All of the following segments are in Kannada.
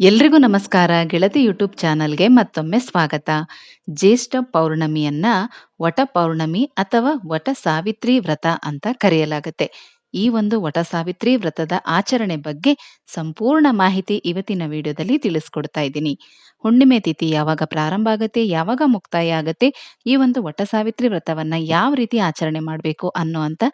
ಎಲ್ರಿಗೂ ನಮಸ್ಕಾರ. ಗೆಳತಿ ಯೂಟ್ಯೂಬ್ ಚಾನಲ್ಗೆ ಮತ್ತೊಮ್ಮೆ ಸ್ವಾಗತ. ಜ್ಯೇಷ್ಠ ಪೌರ್ಣಮಿಯನ್ನ ವಟ ಪೌರ್ಣಮಿ ಅಥವಾ ವಟ ಸಾವಿತ್ರಿ ವ್ರತ ಅಂತ ಕರೆಯಲಾಗುತ್ತೆ. ಈ ಒಂದು ವಟ ಸಾವಿತ್ರಿ ವ್ರತದ ಆಚರಣೆ ಬಗ್ಗೆ ಸಂಪೂರ್ಣ ಮಾಹಿತಿ ಇವತ್ತಿನ ವಿಡಿಯೋದಲ್ಲಿ ತಿಳಿಸ್ಕೊಡ್ತಾ ಇದ್ದೀನಿ. ಹುಣ್ಣಿಮೆ ತಿಥಿ ಯಾವಾಗ ಪ್ರಾರಂಭ ಆಗುತ್ತೆ, ಯಾವಾಗ ಮುಕ್ತಾಯ ಆಗುತ್ತೆ, ಈ ಒಂದು ವಟ ಸಾವಿತ್ರಿ ವ್ರತವನ್ನ ಯಾವ ರೀತಿ ಆಚರಣೆ ಮಾಡಬೇಕು ಅನ್ನುವಂತ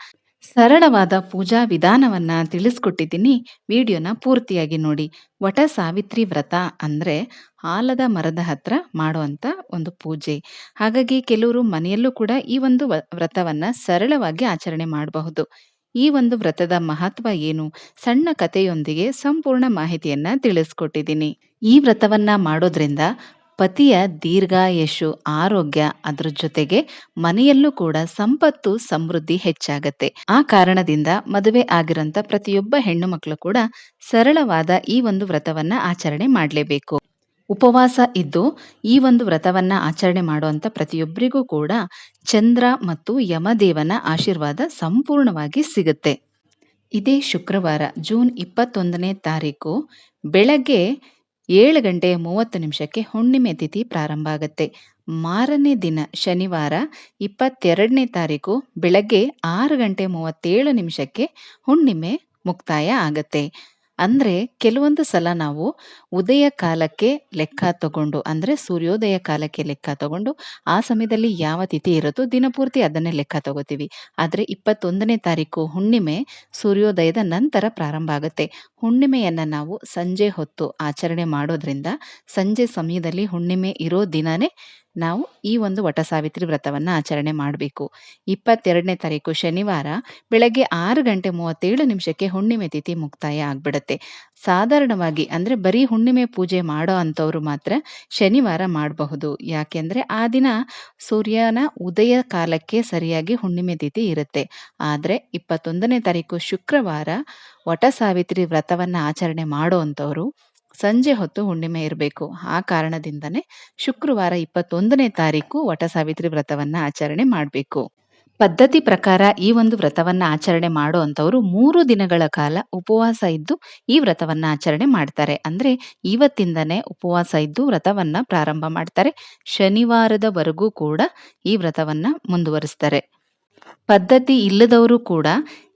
ಸರಳವಾದ ಪೂಜಾ ವಿಧಾನವನ್ನ ತಿಳಿಸ್ಕೊಟ್ಟಿದ್ದೀನಿ. ವಿಡಿಯೋನ ಪೂರ್ತಿಯಾಗಿ ನೋಡಿ. ವಟ ಸಾವಿತ್ರಿ ವ್ರತ ಅಂದ್ರೆ ಆಲದ ಮರದ ಹತ್ರ ಮಾಡುವಂಥ ಒಂದು ಪೂಜೆ. ಹಾಗಾಗಿ ಕೆಲವರು ಮನೆಯಲ್ಲೂ ಕೂಡ ಈ ಒಂದು ವ್ರತವನ್ನು ಸರಳವಾಗಿ ಆಚರಣೆ ಮಾಡಬಹುದು. ಈ ಒಂದು ವ್ರತದ ಮಹತ್ವ ಏನು? ಸಣ್ಣ ಕಥೆಯೊಂದಿಗೆ ಸಂಪೂರ್ಣ ಮಾಹಿತಿಯನ್ನ ತಿಳಿಸ್ಕೊಟ್ಟಿದ್ದೀನಿ. ಈ ವ್ರತವನ್ನ ಮಾಡೋದ್ರಿಂದ ಪತಿಯ ದೀರ್ಘಾಯಶು ಆರೋಗ್ಯ ಅದ್ರ ಜೊತೆಗೆ ಮನೆಯಲ್ಲೂ ಕೂಡ ಸಂಪತ್ತು, ಸಮೃದ್ಧಿ ಹೆಚ್ಚಾಗತ್ತೆ. ಆ ಕಾರಣದಿಂದ ಮದುವೆ ಆಗಿರೋಂಥ ಪ್ರತಿಯೊಬ್ಬ ಹೆಣ್ಣು ಮಕ್ಕಳು ಕೂಡ ಸರಳವಾದ ಈ ಒಂದು ವ್ರತವನ್ನ ಆಚರಣೆ ಮಾಡಲೇಬೇಕು. ಉಪವಾಸ ಇದ್ದು ಈ ಒಂದು ವ್ರತವನ್ನ ಆಚರಣೆ ಮಾಡುವಂತ ಪ್ರತಿಯೊಬ್ಬರಿಗೂ ಕೂಡ ಚಂದ್ರ ಮತ್ತು ಯಮದೇವನ ಆಶೀರ್ವಾದ ಸಂಪೂರ್ಣವಾಗಿ ಸಿಗುತ್ತೆ. ಇದೇ ಶುಕ್ರವಾರ, ಜೂನ್ ಇಪ್ಪತ್ತೊಂದನೇ ತಾರೀಕು, ಬೆಳಗ್ಗೆ ಏಳು ಗಂಟೆ ಮೂವತ್ತು ನಿಮಿಷಕ್ಕೆ ಹುಣ್ಣಿಮೆ ತಿಥಿ ಪ್ರಾರಂಭ ಆಗುತ್ತೆ. ಮಾರನೇ ದಿನ ಶನಿವಾರ ಇಪ್ಪತ್ತೆರಡನೇ ತಾರೀಕು ಬೆಳಗ್ಗೆ ಆರು ಗಂಟೆ ಮೂವತ್ತೇಳು ನಿಮಿಷಕ್ಕೆ ಹುಣ್ಣಿಮೆ ಮುಕ್ತಾಯ ಆಗತ್ತೆ. ಅಂದ್ರೆ ಕೆಲವೊಂದು ಸಲ ನಾವು ಉದಯ ಕಾಲಕ್ಕೆ ಲೆಕ್ಕ ತಗೊಂಡು, ಅಂದ್ರೆ ಸೂರ್ಯೋದಯ ಕಾಲಕ್ಕೆ ಲೆಕ್ಕ ತಗೊಂಡು, ಆ ಸಮಯದಲ್ಲಿ ಯಾವ ತಿಥಿ ಇರುತ್ತೋ ದಿನಪೂರ್ತಿ ಅದನ್ನೇ ಲೆಕ್ಕ ತಗೋತೀವಿ. ಆದ್ರೆ ಇಪ್ಪತ್ತೊಂದನೇ ತಾರೀಕು ಹುಣ್ಣಿಮೆ ಸೂರ್ಯೋದಯದ ನಂತರ ಪ್ರಾರಂಭ ಆಗುತ್ತೆ. ಹುಣ್ಣಿಮೆಯನ್ನ ನಾವು ಸಂಜೆ ಹೊತ್ತು ಆಚರಣೆ ಮಾಡೋದ್ರಿಂದ ಸಂಜೆ ಸಮಯದಲ್ಲಿ ಹುಣ್ಣಿಮೆ ಇರೋ ದಿನನೇ ನಾವು ಈ ಒಂದು ವಟ ಸಾವಿತ್ರಿ ವ್ರತವನ್ನ ಆಚರಣೆ ಮಾಡಬೇಕು. ಇಪ್ಪತ್ತೆರಡನೇ ತಾರೀಕು ಶನಿವಾರ ಬೆಳಗ್ಗೆ ಆರು ಗಂಟೆ ಮೂವತ್ತೇಳು ನಿಮಿಷಕ್ಕೆ ಹುಣ್ಣಿಮೆ ತಿಥಿ ಮುಕ್ತಾಯ ಆಗ್ಬಿಡತ್ತೆ. ಸಾಧಾರಣವಾಗಿ ಅಂದರೆ ಬರೀ ಹುಣ್ಣಿಮೆ ಪೂಜೆ ಮಾಡೋ ಅಂಥವ್ರು ಮಾತ್ರ ಶನಿವಾರ ಮಾಡಬಹುದು. ಯಾಕೆಂದರೆ ಆ ದಿನ ಸೂರ್ಯನ ಉದಯ ಕಾಲಕ್ಕೆ ಸರಿಯಾಗಿ ಹುಣ್ಣಿಮೆ ತಿಥಿ ಇರುತ್ತೆ. ಆದರೆ ಇಪ್ಪತ್ತೊಂದನೇ ತಾರೀಕು ಶುಕ್ರವಾರ ವಟ ಸಾವಿತ್ರಿ ವ್ರತವನ್ನ ಆಚರಣೆ ಮಾಡೋ ಅಂಥವ್ರು ಸಂಜೆ ಹೊತ್ತು ಹುಣ್ಣಿಮೆ ಇರಬೇಕು. ಆ ಕಾರಣದಿಂದನೇ ಶುಕ್ರವಾರ ಇಪ್ಪತ್ತೊಂದನೇ ತಾರೀಕು ವಟ ಸಾವಿತ್ರಿ ವ್ರತವನ್ನ ಆಚರಣೆ ಮಾಡಬೇಕು. ಪದ್ಧತಿ ಪ್ರಕಾರ ಈ ಒಂದು ವ್ರತವನ್ನ ಆಚರಣೆ ಮಾಡೋ ಅಂಥವ್ರು ಮೂರು ದಿನಗಳ ಕಾಲ ಉಪವಾಸ ಇದ್ದು ಈ ವ್ರತವನ್ನ ಆಚರಣೆ ಮಾಡ್ತಾರೆ. ಅಂದ್ರೆ ಇವತ್ತಿಂದನೇ ಉಪವಾಸ ಇದ್ದು ವ್ರತವನ್ನ ಪ್ರಾರಂಭ ಮಾಡ್ತಾರೆ. ಶನಿವಾರದವರೆಗೂ ಕೂಡ ಈ ವ್ರತವನ್ನ ಮುಂದುವರಿಸ್ತಾರೆ. ಪದ್ಧತಿ ಇಲ್ಲದವರು ಕೂಡ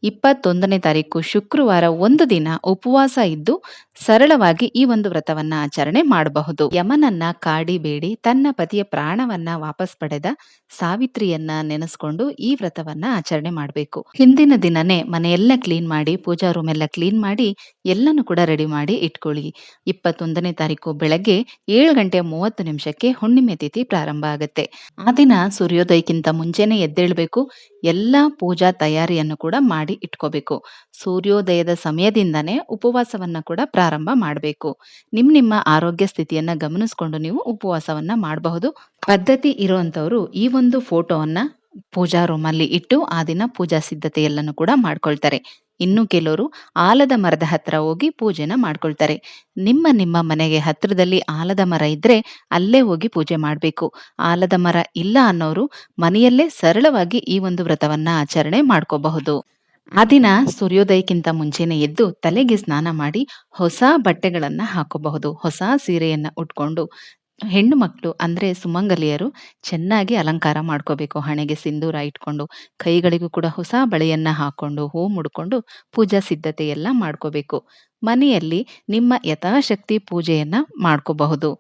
ಇಪ್ಪತ್ತೊಂದನೇ ತಾರೀಕು ಶುಕ್ರವಾರ ಒಂದು ದಿನ ಉಪವಾಸ ಇದ್ದು ಸರಳವಾಗಿ ಈ ಒಂದು ವ್ರತವನ್ನ ಆಚರಣೆ ಮಾಡಬಹುದು. ಯಮನನ್ನ ಕಾಡಿಬೇಡಿ ತನ್ನ ಪತಿಯ ಪ್ರಾಣವನ್ನ ವಾಪಸ್ ಪಡೆದ ಸಾವಿತ್ರಿಯನ್ನ ನೆನೆಸ್ಕೊಂಡು ಈ ವ್ರತವನ್ನ ಆಚರಣೆ ಮಾಡಬೇಕು. ಹಿಂದಿನ ದಿನನೇ ಮನೆಯೆಲ್ಲ ಕ್ಲೀನ್ ಮಾಡಿ, ಪೂಜಾ ರೂಮ್ ಎಲ್ಲ ಕ್ಲೀನ್ ಮಾಡಿ, ಎಲ್ಲನೂ ಕೂಡ ರೆಡಿ ಮಾಡಿ ಇಟ್ಕೊಳ್ಳಿ. ಇಪ್ಪತ್ತೊಂದನೇ ತಾರೀಕು ಬೆಳಗ್ಗೆ ಏಳು ಗಂಟೆ ಮೂವತ್ತು ನಿಮಿಷಕ್ಕೆ ಹುಣ್ಣಿಮೆ ತಿಥಿ ಪ್ರಾರಂಭ ಆಗುತ್ತೆ. ಆ ದಿನ ಸೂರ್ಯೋದಯಕ್ಕಿಂತ ಮುಂಚೆನೆ ಎದ್ದೇಳಬೇಕು. ಎಲ್ಲಾ ಪೂಜಾ ತಯಾರಿಯನ್ನು ಕೂಡ ಮಾಡಿ ಇಟ್ಕೋಬೇಕು. ಸೂರ್ಯೋದಯದ ಸಮಯದಿಂದನೇ ಉಪವಾಸವನ್ನ ಕೂಡ ಪ್ರಾರಂಭ ಮಾಡಬೇಕು. ನಿಮ್ಮ ನಿಮ್ಮ ಆರೋಗ್ಯ ಸ್ಥಿತಿಯನ್ನ ಗಮನಿಸ್ಕೊಂಡು ನೀವು ಉಪವಾಸವನ್ನ ಮಾಡಬಹುದು. ಪದ್ಧತಿ ಇರುವಂತವರು ಈ ಒಂದು ಫೋಟೋವನ್ನ ಪೂಜಾ ರೂಮಲ್ಲಿ ಇಟ್ಟು ಆ ದಿನ ಪೂಜಾ ಸಿದ್ಧತೆ ಎಲ್ಲನೂ ಕೂಡ ಮಾಡ್ಕೊಳ್ತಾರೆ. ಇನ್ನು ಕೆಲವರು ಆಲದ ಮರದ ಹತ್ರ ಹೋಗಿ ಪೂಜೆನ ಮಾಡ್ಕೊಳ್ತಾರೆ. ನಿಮ್ಮ ನಿಮ್ಮ ಮನೆಗೆ ಹತ್ರದಲ್ಲಿ ಆಲದ ಮರ ಇದ್ರೆ ಅಲ್ಲೇ ಹೋಗಿ ಪೂಜೆ ಮಾಡಬೇಕು. ಆಲದ ಮರ ಇಲ್ಲ ಅನ್ನೋರು ಮನೆಯಲ್ಲೇ ಸರಳವಾಗಿ ಈ ಒಂದು ವ್ರತವನ್ನ ಆಚರಣೆ ಮಾಡ್ಕೋಬಹುದು. ಆ ದಿನ ಸೂರ್ಯೋದಯಕ್ಕಿಂತ ಮುಂಚೆನೆ ಎದ್ದು ತಲೆಗೆ ಸ್ನಾನ ಮಾಡಿ ಹೊಸ ಬಟ್ಟೆಗಳನ್ನ ಹಾಕೋಬಹುದು. ಹೊಸ ಸೀರೆಯನ್ನ ಉಟ್ಕೊಂಡು ಹೆಣ್ಣು ಮಕ್ಕಳು ಅಂದ್ರೆ ಸುಮಂಗಲಿಯರು ಚೆನ್ನಾಗಿ ಅಲಂಕಾರ ಮಾಡ್ಕೋಬೇಕು. ಹಣೆಗೆ ಸಿಂಧೂರ ಇಟ್ಕೊಂಡು ಕೈಗಳಿಗೂ ಕೂಡ ಹೊಸ ಬಳೆಯನ್ನ ಹಾಕೊಂಡು ಹೂ ಮುಡ್ಕೊಂಡು ಪೂಜಾ ಸಿದ್ಧತೆ ಎಲ್ಲ ಮಾಡ್ಕೋಬೇಕು. ಮನೆಯಲ್ಲಿ ನಿಮ್ಮ ಯಥಾಶಕ್ತಿ ಪೂಜೆಯನ್ನ ಮಾಡ್ಕೋಬಹುದು.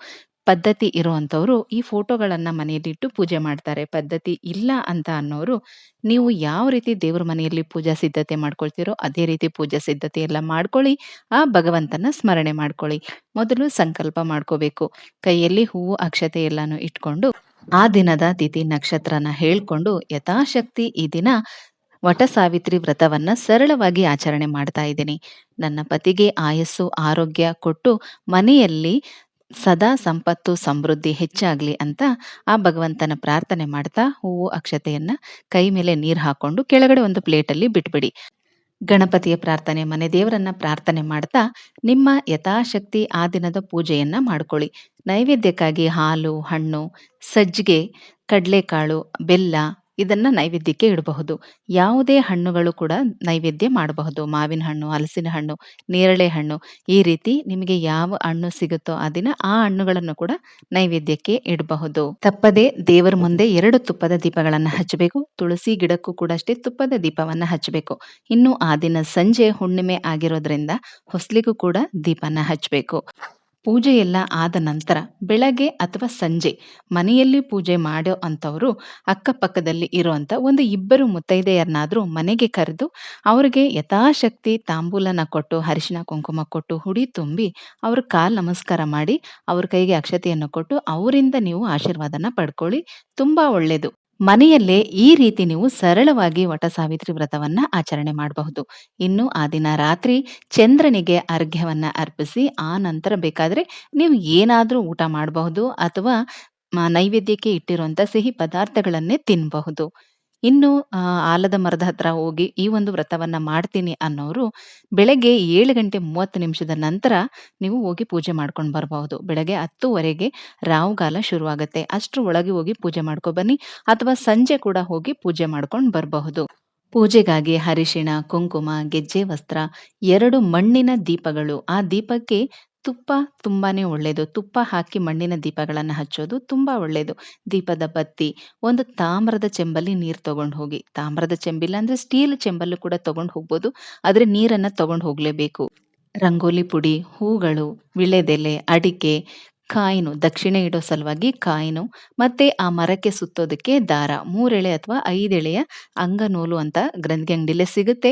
ಪದ್ಧತಿ ಇರುವಂಥವರು ಈ ಫೋಟೋಗಳನ್ನು ಮನೆಯಲ್ಲಿಟ್ಟು ಪೂಜೆ ಮಾಡ್ತಾರೆ. ಪದ್ಧತಿ ಇಲ್ಲ ಅಂತ ಅನ್ನೋರು ನೀವು ಯಾವ ರೀತಿ ದೇವ್ರ ಮನೆಯಲ್ಲಿ ಪೂಜಾ ಸಿದ್ಧತೆ ಮಾಡ್ಕೊಳ್ತೀರೋ ಅದೇ ರೀತಿ ಪೂಜಾ ಸಿದ್ಧತೆ ಎಲ್ಲ ಮಾಡ್ಕೊಳ್ಳಿ. ಆ ಭಗವಂತನ ಸ್ಮರಣೆ ಮಾಡ್ಕೊಳ್ಳಿ. ಮೊದಲು ಸಂಕಲ್ಪ ಮಾಡ್ಕೋಬೇಕು. ಕೈಯಲ್ಲಿ ಹೂವು, ಅಕ್ಷತೆ ಎಲ್ಲಾನು ಇಟ್ಕೊಂಡು ಆ ದಿನದ ತಿಥಿ ನಕ್ಷತ್ರನ ಹೇಳ್ಕೊಂಡು ಯಥಾಶಕ್ತಿ ಈ ದಿನ ವಟ ಸಾವಿತ್ರಿ ವ್ರತವನ್ನ ಸರಳವಾಗಿ ಆಚರಣೆ ಮಾಡ್ತಾ ಇದ್ದೀನಿ. ನನ್ನ ಪತಿಗೆ ಆಯಸ್ಸು, ಆರೋಗ್ಯ ಕೊಟ್ಟು ಮನೆಯಲ್ಲಿ ಸದಾ ಸಂಪತ್ತು ಸಮೃದ್ಧಿ ಹೆಚ್ಚಾಗ್ಲಿ ಅಂತ ಆ ಭಗವಂತನ ಪ್ರಾರ್ಥನೆ ಮಾಡ್ತಾ ಹೂವು ಅಕ್ಷತೆಯನ್ನ ಕೈ ಮೇಲೆ ನೀರು ಹಾಕೊಂಡು ಕೆಳಗಡೆ ಒಂದು ಪ್ಲೇಟಲ್ಲಿ ಬಿಟ್ಬಿಡಿ. ಗಣಪತಿಯ ಪ್ರಾರ್ಥನೆ, ಮನೆ ದೇವರನ್ನ ಪ್ರಾರ್ಥನೆ ಮಾಡ್ತಾ ನಿಮ್ಮ ಯಥಾಶಕ್ತಿ ಆ ದಿನದ ಪೂಜೆಯನ್ನ ಮಾಡ್ಕೊಳ್ಳಿ. ನೈವೇದ್ಯಕ್ಕಾಗಿ ಹಾಲು, ಹಣ್ಣು, ಸಜ್ಜಿಗೆ, ಕಡಲೆಕಾಳು, ಬೆಲ್ಲ ಇದನ್ನ ನೈವೇದ್ಯಕ್ಕೆ ಇಡಬಹುದು. ಯಾವುದೇ ಹಣ್ಣುಗಳು ಕೂಡ ನೈವೇದ್ಯ ಮಾಡಬಹುದು. ಮಾವಿನ ಹಣ್ಣು, ಹಲಸಿನ ಹಣ್ಣು, ನೇರಳೆ ಹಣ್ಣು ಈ ರೀತಿ ನಿಮಗೆ ಯಾವ ಹಣ್ಣು ಸಿಗುತ್ತೋ ಆ ದಿನ ಆ ಹಣ್ಣುಗಳನ್ನು ಕೂಡ ನೈವೇದ್ಯಕ್ಕೆ ಇಡಬಹುದು. ತಪ್ಪದೆ ದೇವರ ಮುಂದೆ ಎರಡು ತುಪ್ಪದ ದೀಪಗಳನ್ನು ಹಚ್ಚಬೇಕು. ತುಳಸಿ ಗಿಡಕ್ಕೂ ಕೂಡ ಅಷ್ಟೇ ತುಪ್ಪದ ದೀಪವನ್ನ ಹಚ್ಚಬೇಕು. ಇನ್ನು ಆ ದಿನ ಸಂಜೆ ಹುಣ್ಣಿಮೆ ಆಗಿರೋದ್ರಿಂದ ಹೊಸ್ಲಿಗೂ ಕೂಡ ದೀಪನ ಹಚ್ಚಬೇಕು. ಪೂಜೆ ಎಲ್ಲ ಆದ ನಂತರ ಬೆಳಗ್ಗೆ ಅಥವಾ ಸಂಜೆ ಮನೆಯಲ್ಲಿ ಪೂಜೆ ಮಾಡೋ ಅಂಥವರು ಅಕ್ಕಪಕ್ಕದಲ್ಲಿ ಇರುವಂಥ ಒಂದು ಇಬ್ಬರು ಮುತ್ತೈದೆಯರನ್ನಾದರೂ ಮನೆಗೆ ಕರೆದು ಅವರಿಗೆ ಯಥಾಶಕ್ತಿ ತಾಂಬೂಲನ ಕೊಟ್ಟು, ಅರಿಶಿನ ಕುಂಕುಮ ಕೊಟ್ಟು, ಹುಡಿ ತುಂಬಿ ಅವ್ರ ಕಾಲು ನಮಸ್ಕಾರ ಮಾಡಿ ಅವ್ರ ಕೈಗೆ ಅಕ್ಷತೆಯನ್ನು ಕೊಟ್ಟು ಅವರಿಂದ ನೀವು ಆಶೀರ್ವಾದನ ಪಡ್ಕೊಳ್ಳಿ ತುಂಬ ಒಳ್ಳೆಯದು. ಮನೆಯಲ್ಲೇ ಈ ರೀತಿ ನೀವು ಸರಳವಾಗಿ ವಟ ಸಾವಿತ್ರಿ ವ್ರತವನ್ನ ಆಚರಣೆ ಮಾಡಬಹುದು. ಇನ್ನು ಆ ದಿನ ರಾತ್ರಿ ಚಂದ್ರನಿಗೆ ಅರ್ಘ್ಯವನ್ನ ಅರ್ಪಿಸಿ, ಆ ನಂತರ ಬೇಕಾದ್ರೆ ನೀವು ಏನಾದ್ರೂ ಊಟ ಮಾಡಬಹುದು ಅಥವಾ ನೈವೇದ್ಯಕ್ಕೆ ಇಟ್ಟಿರುವಂತ ಸಿಹಿ ಪದಾರ್ಥಗಳನ್ನೇ ತಿನ್ನಬಹುದು. ಇನ್ನು ಆ, ಆಲದ ಮರದ ಹತ್ರ ಹೋಗಿ ಈ ಒಂದು ವ್ರತವನ್ನ ಮಾಡ್ತೀನಿ ಅನ್ನೋರು ಬೆಳಗ್ಗೆ ಏಳು ಗಂಟೆ 30 ನಿಮಿಷದ ನಂತರ ನೀವು ಹೋಗಿ ಪೂಜೆ ಮಾಡ್ಕೊಂಡು ಬರಬಹುದು. ಬೆಳಗ್ಗೆ 10:00ವರೆಗೆ ರಾಹುಗಾಲ ಶುರುವಾಗುತ್ತೆ. ಅಷ್ಟ್ರ ಒಳಗೆ ಹೋಗಿ ಪೂಜೆ ಮಾಡ್ಕೊ ಬನ್ನಿ ಅಥವಾ ಸಂಜೆ ಕೂಡ ಹೋಗಿ ಪೂಜೆ ಮಾಡ್ಕೊಂಡು ಬರಬಹುದು. ಪೂಜೆಗಾಗಿ ಹರಿಶಿಣ ಕುಂಕುಮ, ಗೆಜ್ಜೆ ವಸ್ತ್ರ, ಎರಡು ಮಣ್ಣಿನ ದೀಪಗಳು. ಆ ದೀಪಕ್ಕೆ ತುಪ್ಪ ತುಂಬಾನೇ ಒಳ್ಳೆಯದು. ತುಪ್ಪ ಹಾಕಿ ಮಣ್ಣಿನ ದೀಪಗಳನ್ನು ಹಚ್ಚೋದು ತುಂಬ ಒಳ್ಳೆಯದು. ದೀಪದ ಬತ್ತಿ, ಒಂದು ತಾಮ್ರದ ಚೆಂಬಲ್ಲಿ ನೀರು ತೊಗೊಂಡು ಹೋಗಿ. ತಾಮ್ರದ ಚೆಂಬಿಲ್ಲ ಅಂದರೆ ಸ್ಟೀಲ್ ಚೆಂಬಲ್ಲೂ ಕೂಡ ತೊಗೊಂಡು ಹೋಗ್ಬೋದು. ಆದರೆ ನೀರನ್ನು ತೊಗೊಂಡು ಹೋಗಲೇಬೇಕು ರಂಗೋಲಿ ಪುಡಿ, ಹೂಗಳು, ವಿಳೆದೆಲೆ, ಅಡಿಕೆ, ಕಾಯಿನು ದಕ್ಷಿಣೆ ಇಡೋ ಸಲುವಾಗಿ ಕಾಯಿನು ಮತ್ತೆ ಆ ಮರಕ್ಕೆ ಸುತ್ತೋದಕ್ಕೆ ದಾರ ಮೂರೆಳೆ ಅಥವಾ 5 ಎಳೆಯ ಅಂಗನೂಲು ಅಂತ ಗ್ರಂಥಿ ಅಂಗಡಿಲೇ ಸಿಗುತ್ತೆ.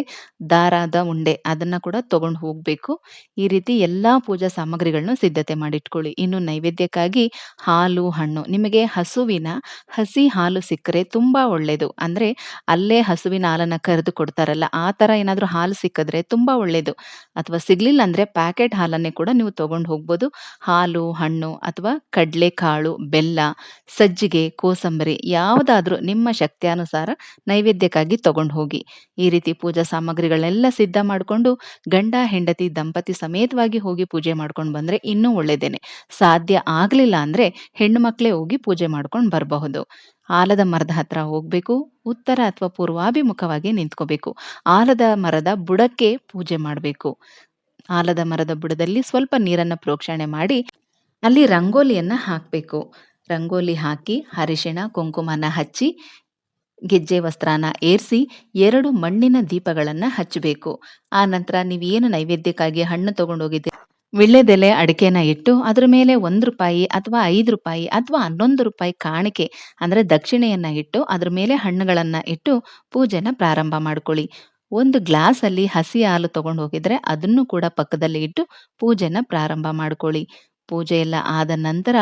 ದಾರದ ಉಂಡೆ ಅದನ್ನ ಕೂಡ ತಗೊಂಡು ಹೋಗ್ಬೇಕು. ಈ ರೀತಿ ಎಲ್ಲಾ ಪೂಜಾ ಸಾಮಗ್ರಿಗಳನ್ನು ಸಿದ್ಧತೆ ಮಾಡಿಟ್ಕೊಳ್ಳಿ. ಇನ್ನು ನೈವೇದ್ಯಕ್ಕಾಗಿ ಹಾಲು, ಹಣ್ಣು ನಿಮಗೆ ಹಸುವಿನ ಹಸಿ ಹಾಲು ಸಿಕ್ಕರೆ ತುಂಬಾ ಒಳ್ಳೆಯದು. ಅಂದ್ರೆ ಅಲ್ಲೇ ಹಸುವಿನ ಹಾಲನ್ನ ಕರೆದು ಕೊಡ್ತಾರಲ್ಲ ಆ ತರ ಏನಾದರೂ ಹಾಲು ಸಿಕ್ಕಿದ್ರೆ ತುಂಬಾ ಒಳ್ಳೆಯದು. ಅಥವಾ ಸಿಗ್ಲಿಲ್ಲ ಅಂದ್ರೆ ಪ್ಯಾಕೆಟ್ ಹಾಲನ್ನೇ ಕೂಡ ನೀವು ತಗೊಂಡು ಹೋಗ್ಬೋದು. ಹಾಲು, ಹಣ್ಣು ಅಥವಾ ಕಡಲೆಕಾಳು ಬೆಲ್ಲ, ಸಜ್ಜಿಗೆ, ಕೋಸಂಬರಿ ಯಾವುದಾದ್ರೂ ನಿಮ್ಮ ಶಕ್ತಿಯಾನುಸಾರ ನೈವೇದ್ಯಕ್ಕಾಗಿ ತಗೊಂಡು ಹೋಗಿ. ಈ ರೀತಿ ಪೂಜಾ ಸಾಮಗ್ರಿಗಳೆಲ್ಲ ಸಿದ್ಧ ಮಾಡ್ಕೊಂಡು ಗಂಡ ಹೆಂಡತಿ ದಂಪತಿ ಸಮೇತವಾಗಿ ಹೋಗಿ ಪೂಜೆ ಮಾಡ್ಕೊಂಡು ಬಂದ್ರೆ ಇನ್ನೂ ಒಳ್ಳೆಯದೇನೆ. ಸಾಧ್ಯ ಆಗಲಿಲ್ಲ ಅಂದ್ರೆ ಹೆಣ್ಣು ಮಕ್ಕಳೇ ಹೋಗಿ ಪೂಜೆ ಮಾಡ್ಕೊಂಡು ಬರಬಹುದು. ಆಲದ ಮರದ ಹತ್ರ ಹೋಗ್ಬೇಕು. ಉತ್ತರ ಅಥವಾ ಪೂರ್ವಾಭಿಮುಖವಾಗಿ ನಿಂತ್ಕೋಬೇಕು. ಆಲದ ಮರದ ಬುಡಕ್ಕೆ ಪೂಜೆ ಮಾಡಬೇಕು. ಆಲದ ಮರದ ಬುಡದಲ್ಲಿ ಸ್ವಲ್ಪ ನೀರನ್ನ ಪ್ರೋಕ್ಷಣೆ ಮಾಡಿ ಅಲ್ಲಿ ರಂಗೋಲಿಯನ್ನು ಹಾಕಬೇಕು ರಂಗೋಲಿ ಹಾಕಿ ಅರಿಶಿಣ, ಕುಂಕುಮನ ಹಚ್ಚಿ ಗೆಜ್ಜೆ ವಸ್ತ್ರನ ಏರಿಸಿ ಎರಡು ಮಣ್ಣಿನ ದೀಪಗಳನ್ನು ಹಚ್ಚಬೇಕು. ಆ ನಂತರ ನೀವೇನು ನೈವೇದ್ಯಕ್ಕಾಗಿ ಹಣ್ಣು ತಗೊಂಡೋಗಿದ್ದೀರಿ ವಿಳ್ಳೆದೆಲೆ ಅಡಿಕೆನ ಇಟ್ಟು ಅದರ ಮೇಲೆ ಒಂದು ರೂಪಾಯಿ ಅಥವಾ ಐದು ರೂಪಾಯಿ ಅಥವಾ ₹11 ಕಾಣಿಕೆ ಅಂದರೆ ದಕ್ಷಿಣೆಯನ್ನು ಇಟ್ಟು ಅದ್ರ ಮೇಲೆ ಹಣ್ಣುಗಳನ್ನು ಇಟ್ಟು ಪೂಜೆನ ಪ್ರಾರಂಭ ಮಾಡ್ಕೊಳ್ಳಿ. ಒಂದು ಗ್ಲಾಸಲ್ಲಿ ಹಸಿ ಹಾಲು ತಗೊಂಡು ಹೋಗಿದ್ರೆ ಅದನ್ನು ಕೂಡ ಪಕ್ಕದಲ್ಲಿ ಇಟ್ಟು ಪೂಜೆನ ಪ್ರಾರಂಭ ಮಾಡ್ಕೊಳ್ಳಿ. ಪೂಜೆ ಎಲ್ಲ ಆದ ನಂತರ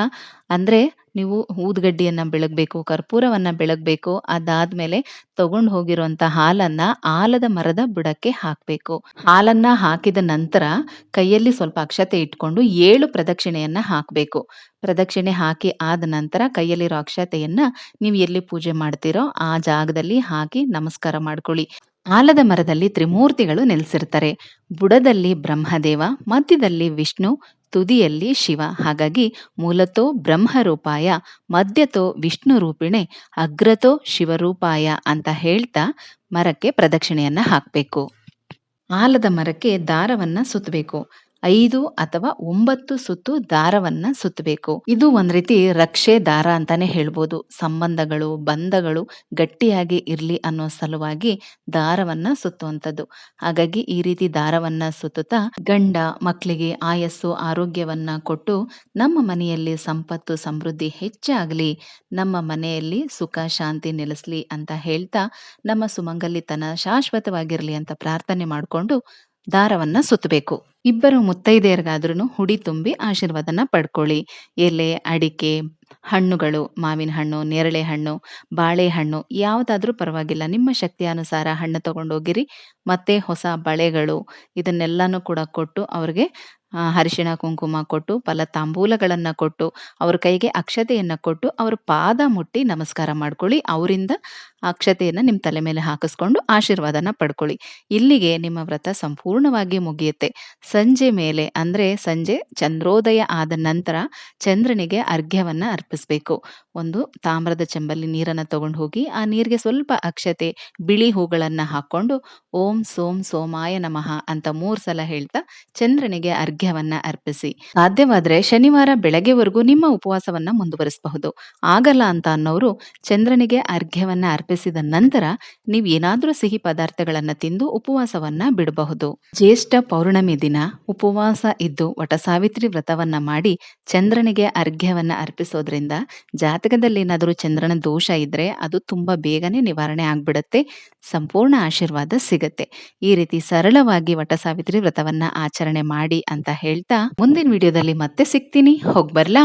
ಅಂದ್ರೆ ನೀವು ಊದ್ಗಡ್ಡಿಯನ್ನು ಬೆಳಗ್ಬೇಕು, ಕರ್ಪೂರವನ್ನ ಬೆಳಗ್ಬೇಕು. ಅದಾದ್ಮೇಲೆ ತಗೊಂಡು ಹೋಗಿರುವಂತ ಹಾಲನ್ನ ಆಲದ ಮರದ ಬುಡಕ್ಕೆ ಹಾಕಬೇಕು ಹಾಲನ್ನ ಹಾಕಿದ ನಂತರ ಕೈಯಲ್ಲಿ ಸ್ವಲ್ಪ ಅಕ್ಷತೆ ಇಟ್ಕೊಂಡು ಏಳು ಪ್ರದಕ್ಷಿಣೆಯನ್ನ ಹಾಕಬೇಕು ಪ್ರದಕ್ಷಿಣೆ ಹಾಕಿ ಆದ ನಂತರ ಕೈಯಲ್ಲಿರೋ ಅಕ್ಷತೆಯನ್ನು ನೀವು ಎಲ್ಲಿ ಪೂಜೆ ಮಾಡ್ತೀರೋ ಆ ಜಾಗದಲ್ಲಿ ಹಾಕಿ ನಮಸ್ಕಾರ ಮಾಡ್ಕೊಳ್ಳಿ. ಆಲದ ಮರದಲ್ಲಿ ತ್ರಿಮೂರ್ತಿಗಳು ನೆಲೆಸಿರ್ತಾರೆ. ಬುಡದಲ್ಲಿ ಬ್ರಹ್ಮದೇವ, ಮಧ್ಯದಲ್ಲಿ ವಿಷ್ಣು, ತುದಿಯಲ್ಲಿ ಶಿವ. ಹಾಗಾಗಿ ಮೂಲತೋ ಬ್ರಹ್ಮರೂಪಾಯ, ಮಧ್ಯತೋ ವಿಷ್ಣು ರೂಪಿಣೆ ಅಗ್ರತೋ ಶಿವರೂಪಾಯ ಅಂತ ಹೇಳ್ತಾ ಮರಕ್ಕೆ ಪ್ರದಕ್ಷಿಣೆಯನ್ನ ಹಾಕಬೇಕು ಆಲದ ಮರಕ್ಕೆ ದಾರವನ್ನ ಸುತ್ತಬೇಕು. 5 ಅಥವಾ ಒಂಬತ್ತು ಸುತ್ತು ದಾರವನ್ನ ಸುತ್ತಬೇಕು. ಇದು ಒಂದ್ ರೀತಿ ರಕ್ಷೆ ದಾರ ಅಂತಾನೆ ಹೇಳ್ಬೋದು. ಸಂಬಂಧಗಳು, ಬಂಧಗಳು ಗಟ್ಟಿಯಾಗಿ ಇರ್ಲಿ ಅನ್ನೋ ಸಲುವಾಗಿ ದಾರವನ್ನ ಸುತ್ತುವಂಥದ್ದು. ಹಾಗಾಗಿ ಈ ರೀತಿ ದಾರವನ್ನ ಸುತ್ತುತ್ತಾ ಗಂಡ ಮಕ್ಕಳಿಗೆ ಆಯಸ್ಸು, ಆರೋಗ್ಯವನ್ನ ಕೊಟ್ಟು ನಮ್ಮ ಮನೆಯಲ್ಲಿ ಸಂಪತ್ತು, ಸಮೃದ್ಧಿ ಹೆಚ್ಚಾಗ್ಲಿ, ನಮ್ಮ ಮನೆಯಲ್ಲಿ ಸುಖ, ಶಾಂತಿ ನೆಲೆಸ್ಲಿ ಅಂತ ಹೇಳ್ತಾ ನಮ್ಮ ಸುಮಂಗಲಿತನ ಶಾಶ್ವತವಾಗಿರ್ಲಿ ಅಂತ ಪ್ರಾರ್ಥನೆ ಮಾಡ್ಕೊಂಡು ದಾರವನ್ನ ಸುತ್ತಬೇಕು. ಇಬ್ಬರು ಮುತ್ತೈದೆಯರಿಗಾದ್ರೂ ಹುಡಿ ತುಂಬಿ ಆಶೀರ್ವಾದನ ಪಡ್ಕೊಳ್ಳಿ. ಎಲೆ, ಅಡಿಕೆ, ಹಣ್ಣುಗಳು, ಮಾವಿನ ಹಣ್ಣು, ನೇರಳೆ ಹಣ್ಣು, ಬಾಳೆಹಣ್ಣು ಯಾವುದಾದ್ರೂ ಪರವಾಗಿಲ್ಲ. ನಿಮ್ಮ ಶಕ್ತಿಯಾನುಸಾರ ಹಣ್ಣು ತಗೊಂಡೋಗಿರಿ. ಮತ್ತೆ ಹೊಸ ಬಳೆಗಳು ಇದನ್ನೆಲ್ಲಾನು ಕೂಡ ಕೊಟ್ಟು ಅವ್ರಿಗೆ ಅರಿಶಿಣ ಕುಂಕುಮ ಕೊಟ್ಟು ಫಲ ತಾಂಬೂಲಗಳನ್ನ ಕೊಟ್ಟು ಅವ್ರ ಕೈಗೆ ಅಕ್ಷತೆಯನ್ನ ಕೊಟ್ಟು ಅವ್ರ ಪಾದ ಮುಟ್ಟಿ ನಮಸ್ಕಾರ ಮಾಡ್ಕೊಳ್ಳಿ. ಅವರಿಂದ ಅಕ್ಷತೆಯನ್ನ ನಿಮ್ಮ ತಲೆ ಮೇಲೆ ಹಾಕಿಸ್ಕೊಂಡು ಆಶೀರ್ವಾದನ ಪಡ್ಕೊಳ್ಳಿ. ಇಲ್ಲಿಗೆ ನಿಮ್ಮ ವ್ರತ ಸಂಪೂರ್ಣವಾಗಿ ಮುಗಿಯುತ್ತೆ. ಸಂಜೆ ಮೇಲೆ, ಅಂದರೆ ಸಂಜೆ ಚಂದ್ರೋದಯ ಆದ ನಂತರ ಚಂದ್ರನಿಗೆ ಅರ್ಘ್ಯವನ್ನ ಅರ್ಪಿಸಬೇಕು. ಒಂದು ತಾಮ್ರದ ಚೆಂಬಲ್ಲಿ ನೀರನ್ನು ತಗೊಂಡು ಹೋಗಿ, ಆ ನೀರಿಗೆ ಸ್ವಲ್ಪ ಅಕ್ಷತೆ, ಬಿಳಿ ಹೂಗಳನ್ನು ಹಾಕ್ಕೊಂಡು ಓಂ ಸೋಂ ಸೋಮಾಯ ನಮಃ ಅಂತ ಮೂರು ಸಲ ಹೇಳ್ತಾ ಚಂದ್ರನಿಗೆ ಅರ್ಘ್ಯವನ್ನ ಅರ್ಪಿಸಿ. ಸಾಧ್ಯವಾದರೆ ಶನಿವಾರ ಬೆಳಗ್ಗೆವರೆಗೂ ನಿಮ್ಮ ಉಪವಾಸವನ್ನ ಮುಂದುವರಿಸಬಹುದು. ಆಗಲ್ಲ ಅಂತ ಅನ್ನೋರು ಚಂದ್ರನಿಗೆ ಅರ್ಘ್ಯವನ್ನ ಅರ್ಪಿಸಿದ ನಂತರ ನೀವು ಏನಾದರೂ ಸಿಹಿ ಪದಾರ್ಥಗಳನ್ನು ತಿಂದು ಉಪವಾಸವನ್ನ ಬಿಡಬಹುದು. ಜ್ಯೇಷ್ಠ ಪೌರ್ಣಮಿ ದಿನ. ಉಪವಾಸ ಇದ್ದು ವಟ ಸಾವಿತ್ರಿ ವ್ರತವನ್ನ ಮಾಡಿ ಚಂದ್ರನಿಗೆ ಅರ್ಘ್ಯವನ್ನ ಅರ್ಪಿಸೋದ್ರಿಂದ ಜಾತಕದಲ್ಲಿ ಏನಾದರೂ ಚಂದ್ರನ ದೋಷ ಇದ್ರೆ ಅದು ತುಂಬಾ ಬೇಗನೆ ನಿವಾರಣೆ ಆಗ್ಬಿಡುತ್ತೆ, ಸಂಪೂರ್ಣ ಆಶೀರ್ವಾದ ಸಿಗತ್ತೆ. ಈ ರೀತಿ ಸರಳವಾಗಿ ವಟ ಸಾವಿತ್ರಿ ವ್ರತವನ್ನ ಆಚರಣೆ ಮಾಡಿ ಅಂತ ಹೇಳ್ತಾ ಮುಂದಿನ ವಿಡಿಯೋದಲ್ಲಿ ಮತ್ತೆ ಸಿಗ್ತೀನಿ. ಹೋಗ್ಬರ್ಲಾ